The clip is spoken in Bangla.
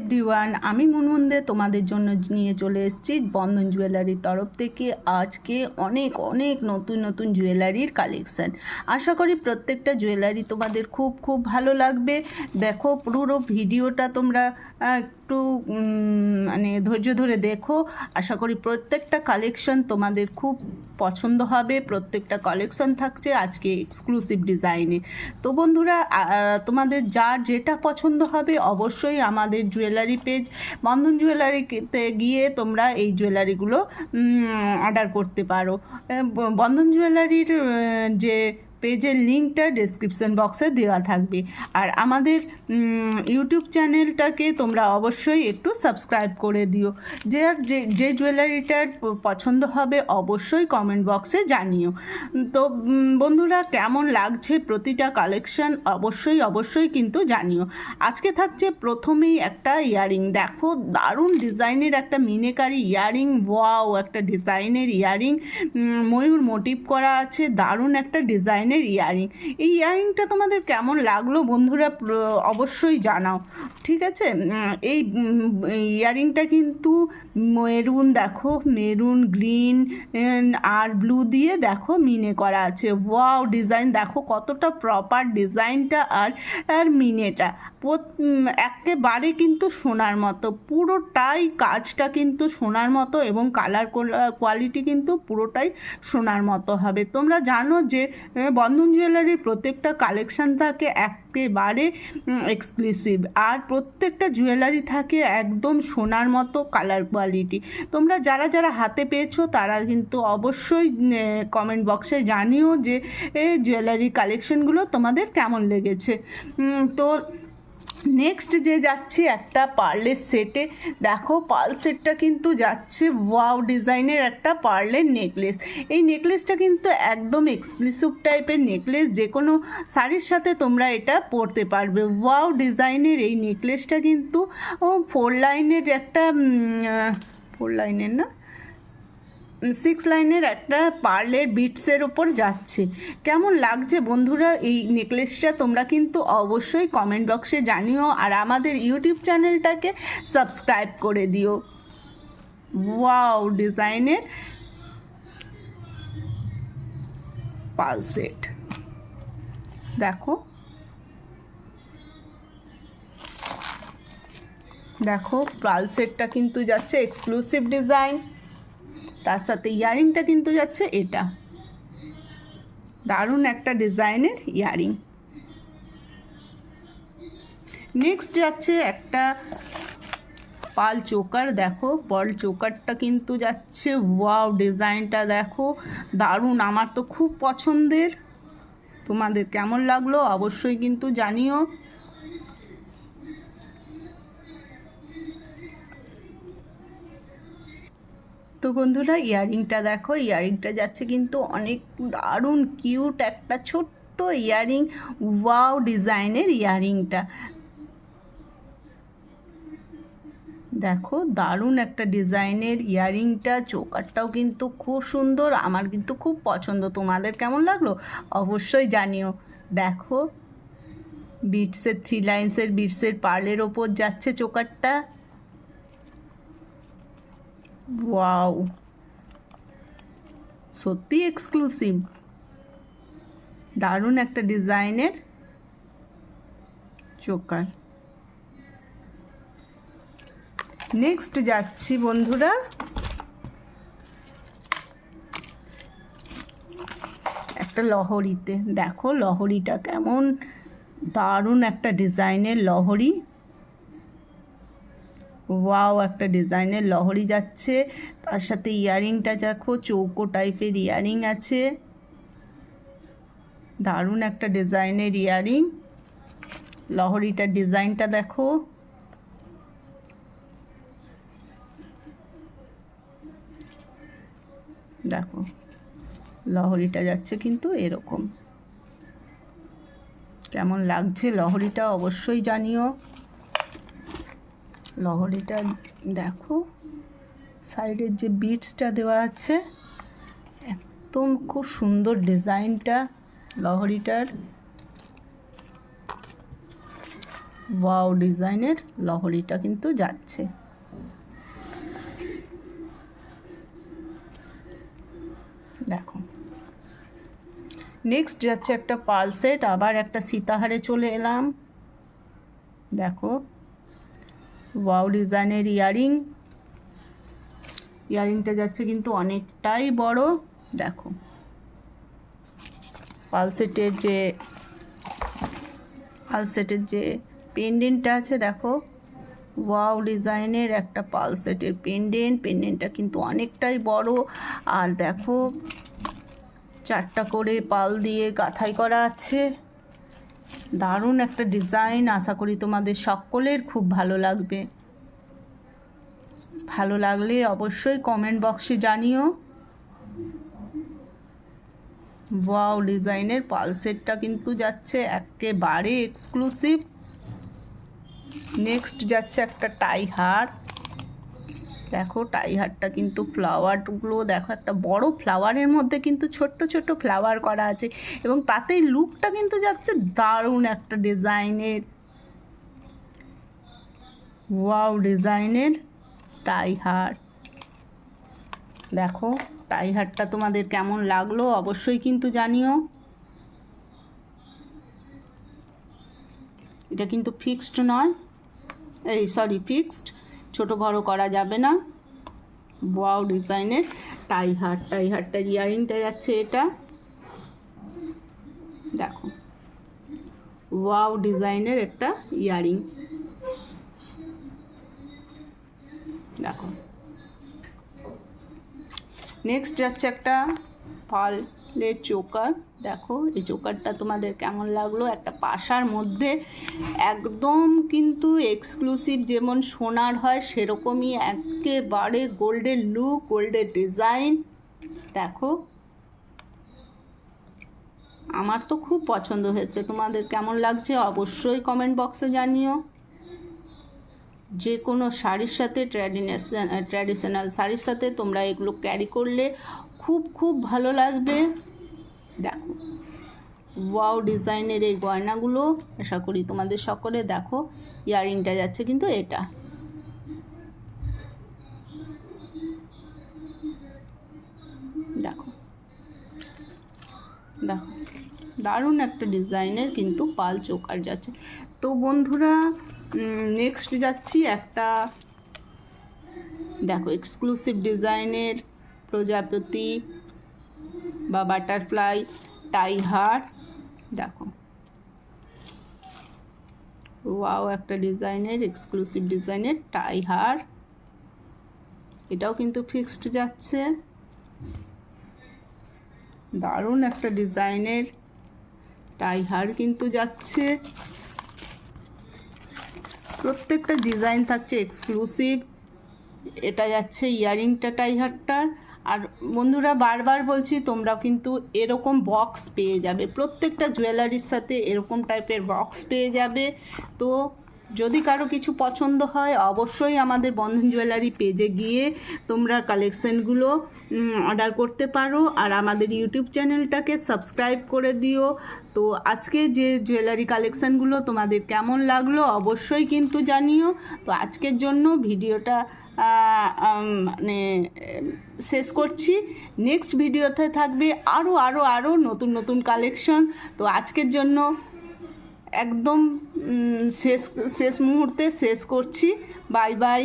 এভরিওয়ান আমি মুনমুন্দে তোমাদের জন্য নিয়ে চলে এসেছি বন্ধন জুয়েলারির তরফ থেকে। আজকে অনেক অনেক নতুন নতুন জুয়েলারির কালেকশান আশা করি প্রত্যেকটা জুয়েলারি তোমাদের খুব খুব ভালো লাগবে। দেখো পুরো ভিডিওটা তোমরা একটু মানে ধৈর্য ধরে দেখো। আশা করি প্রত্যেকটা কালেকশন তোমাদের খুব পছন্দ হবে, প্রত্যেকটা কালেকশন থাকছে আজকে এক্সক্লুসিভ ডিজাইনে তো বন্ধুরা তোমাদের যার যেটা পছন্দ হবে অবশ্যই আমাদের জুয়েলারি পেজ বন্ধন জুয়েলারিতে গিয়ে তোমরা এই জুয়েলারিগুলো অর্ডার করতে পারো। বন্ধন জুয়েলারির যে পেজের লিঙ্কটা ডেসক্রিপশন বক্সে দেওয়া থাকবে। আর আমাদের ইউটিউব চ্যানেলটাকে তোমরা অবশ্যই একটু সাবস্ক্রাইব করে দিও। যে যে জুয়েলারিটার পছন্দ হবে অবশ্যই কমেন্ট বক্সে জানিও। তো বন্ধুরা কেমন লাগছে প্রতিটা কালেকশন অবশ্যই অবশ্যই কিন্তু জানিও। আজকে থাকছে প্রথমেই একটা ইয়ারিং দেখো, দারুণ ডিজাইনের একটা মিনেকারি ইয়ারিং ওয়াও একটা ডিজাইনের ইয়ারিং ময়ূর মোটিভ করা আছে। দারুণ একটা ডিজাইনের ইয়ারিং। এই ইয়ারিংটা তোমাদের কেমন লাগল বন্ধুরা? অবশ্যই জানাও। ঠিক আছে? এই ইয়ারিংটা কিন্তু মেরুন দেখো, মেরুন, গ্রিন আর ব্লু দিয়ে দেখো মিনে করা আছে। ওয়াও, ডিজাইন দেখো কতটা প্রপার ডিজাইনটা আর আর মিনেটা। একেবারে কিন্তু সোনার মতো। পুরোটাই কাজটা কিন্তু সোনার মতো এবং কালার কোয়ালিটি কিন্তু পুরোটাই সোনার মতো হবে। তোমরা জানো যে বন্ধন জুয়েলারির প্রত্যেকটা কালেকশান থাকে একেবারে এক্সক্লুসিভ আর প্রত্যেকটা জুয়েলারি থাকে একদম সোনার মতো কালার কোয়ালিটি তোমরা যারা যারা হাতে পেয়েছ তারা কিন্তু অবশ্যই কমেন্ট বক্সে জানিও যে এই জুয়েলারি কালেকশনগুলো তোমাদের কেমন লেগেছে। তো নেক্সট যে যাচ্ছি, একটা পার্লের সেটে দেখো, পার্ল সেটটা কিন্তু যাচ্ছে ওয়াও ডিজাইনের একটা পার্লের নেকলেস এই নেকলেসটা কিন্তু একদম এক্সক্লুসিভ টাইপের নেকলেস যে কোনো শাড়ির সাথে তোমরা এটা পরতে পারবে। ওয়াও ডিজাইনের এই নেকলেসটা কিন্তু ফোর লাইনের একটা ফোর লাইনের না? সিক্স লাইনের একটা পার্লের বিটসের ওপর যাচ্ছে। কেমন লাগছে বন্ধুরা এই নেকলেসটা তোমরা কিন্তু অবশ্যই কমেন্ট বক্সে জানিও আর আমাদের ইউটিউব চ্যানেলটাকে সাবস্ক্রাইব করে দিও। ওয়াও ডিজাইনের পালসেট দেখো। দেখো পালসেটটা কিন্তু যাচ্ছে এক্সক্লুসিভ ডিজাইন তার সাথে ইয়ারিংটা কিন্তু যাচ্ছে এটা। দারুণ একটা ডিজাইনের ইয়ারিং। নেক্সট যাচ্ছে একটা পাল চোকার, দেখো, পাল চোকারটা কিন্তু যাচ্ছে ওয়াও ডিজাইনটা দেখো, দারুণ, আমার তো খুব পছন্দের। তোমাদের কেমন লাগল অবশ্যই কিন্তু জানিও। তো বন্ধুরা, ইয়ারিংটা দেখো, ইয়ারিংটা যাচ্ছে কিন্তু অনেক দারুণ, কিউট একটা ছোট্ট ইয়ারিং, ওয়াও ডিজাইনের ইয়ারিংটা। দেখো, দারুণ একটা ডিজাইনের ইয়ারিংটা, চোকারটাও কিন্তু খুব সুন্দর, আমার কিন্তু খুব পছন্দ। তোমাদের কেমন লাগল? অবশ্যই জানিও। দেখো, বিটসের, থ্রি লাইন্সের, বিটসের পার্লের ওপর যাচ্ছে চোকারটা। ওয়াও সত্যি এক্সক্লুসিভ দারুণ একটা ডিজাইনের চোকার নেক্সট যাচ্ছি বন্ধুরা। একটা লহরিতে। দেখো লহরিটা কেমন দারুণ একটা ডিজাইনের লহরি। ওয়াও, একটা ডিজাইনের লহরি যাচ্ছে। তার সাথে ইয়ারিংটা দেখো, চৌকো টাইপের ইয়ারিং আছে। দারুণ একটা ডিজাইনের ইয়ারিং। লহরিটার ডিজাইনটা দেখো। দেখো, লহরিটা যাচ্ছে কিন্তু এরকম। কেমন লাগছে লহরিটা অবশ্যই জানিও। লহরিটা দেখো। সাইডের যে বিটসটা দেওয়া আছে, একদম খুব সুন্দর ডিজাইনটা লহরিটার। ওয়াও ডিজাইনের লহরিটা কিন্তু যাচ্ছে। দেখো। নেক্সট যাচ্ছে একটা পাল সেট আবার একটা সীতাহারে চলে এলাম। দেখো। ওয়াও ডিজাইনের ইয়ারিং ইয়ারিংটা যাচ্ছে কিন্তু অনেকটাই বড়। দেখো। পালসেটের যে পালসেটের যে পেন্ডেন্টটা আছে, দেখো। ওয়াও ডিজাইনের একটা পালসেটের পেন্ডেন্ট পেন্ডেন্টটা কিন্তু অনেকটাই বড়। আর দেখো, চারটা করে পাল দিয়ে গাঁথাই করা আছে। দারুণ একটা ডিজাইন আশা করি তোমাদের সকলের খুব ভালো লাগবে। ভালো লাগলে অবশ্যই কমেন্ট বক্সে জানিও। ওয়াও ডিজাইনের পালসেটটা কিন্তু যাচ্ছে একেবারে এক্সক্লুসিভ নেক্সট যাচ্ছে একটা টাই হার দেখো টাই হারটা কিন্তু ফ্লাওয়ারগুলো দেখো, একটা বড় ফ্লাওয়ারের মধ্যে কিন্তু ছোট্ট ছোট্ট ফ্লাওয়ার করা আছে এবং তাতেই লুকটা কিন্তু যাচ্ছে দারুণ একটা ডিজাইনের। ওয়াও ডিজাইনের টাই হার দেখো টাই হারটা তোমাদের কেমন লাগল অবশ্যই কিন্তু জানিও। এটা কিন্তু ফিক্সড নয়। এই সরি ফিক্সড ছোট বড় করা যাবে না। ওয়াও ডিজাইনের টাই হার টাই হারটার ইয়ারিংটা যাচ্ছে এটা। দেখো। ওয়াও ডিজাইনের একটা ইয়ারিং দেখো। নেক্সট যাচ্ছে একটা পালের চোকার। দেখো, এই চোকারটা তোমাদের কেমন লাগল? একটা পাশার মধ্যে একদম কিন্তু এক্সক্লুসিভ যেমন সোনার হয়, সেরকমই একেবারে গোল্ডের লুক গোল্ডের ডিজাইন দেখো, আমার তো খুব পছন্দ হয়েছে। তোমাদের কেমন লাগছে অবশ্যই কমেন্ট বক্সে জানিও। যে কোনো শাড়ির সাথে ট্র্যাডিনেশন ট্র্যাডিশনাল শাড়ির সাথে তোমরা এগুলো ক্যারি করলে খুব খুব ভালো লাগবে। দেখো। ওয়াও ডিজাইনের এই গয়নাগুলো। আশা করি তোমাদের সকলে দেখো, ইয়ারিংটা যাচ্ছে কিন্তু এটা। দেখো। দেখো। দারুণ একটা ডিজাইনের কিন্তু পাল চোকার যাচ্ছে। তো বন্ধুরা নেক্সট যাচ্ছি একটা, দেখো এক্সক্লুসিভ ডিজাইনের প্রজাপতি বা বাটারফ্লাই টাই হার দেখো। ওয়াও, একটা ডিজাইনের এক্সক্লুসিভ ডিজাইনের টাই হার এটাও কিন্তু ফিক্সড যাচ্ছে। দারুণ একটা ডিজাইনের টাই হার কিন্তু যাচ্ছে। প্রত্যেকটা ডিজাইন থাকছে এক্সক্লুসিভ এটা যাচ্ছে ইয়ারিংটা টাই হারটার আর বন্ধুরা বারবার বলছি, তোমরা কিন্তু এরকম বক্স পেয়ে যাবে। প্রত্যেকটা জুয়েলারির সাথে এরকম টাইপের বক্স পেয়ে যাবে। তো যদি কারও কিছু পছন্দ হয়, অবশ্যই আমাদের বন্ধন জুয়েলারি পেজে গিয়ে তোমরা কালেকশানগুলো অর্ডার করতে পারো। আর আমাদের ইউটিউব চ্যানেলটাকে সাবস্ক্রাইব করে দিও। তো আজকে যে জুয়েলারি কালেকশানগুলো তোমাদের কেমন লাগল, অবশ্যই কিন্তু জানিও। তো আজকের জন্য ভিডিওটা মানে শেষ করছি। নেক্সট ভিডিওতে থাকবে আরও আরও আরও নতুন নতুন কালেকশন। তো আজকের জন্য একদম শেষ শেষ মুহূর্তে শেষ করছি। Bye bye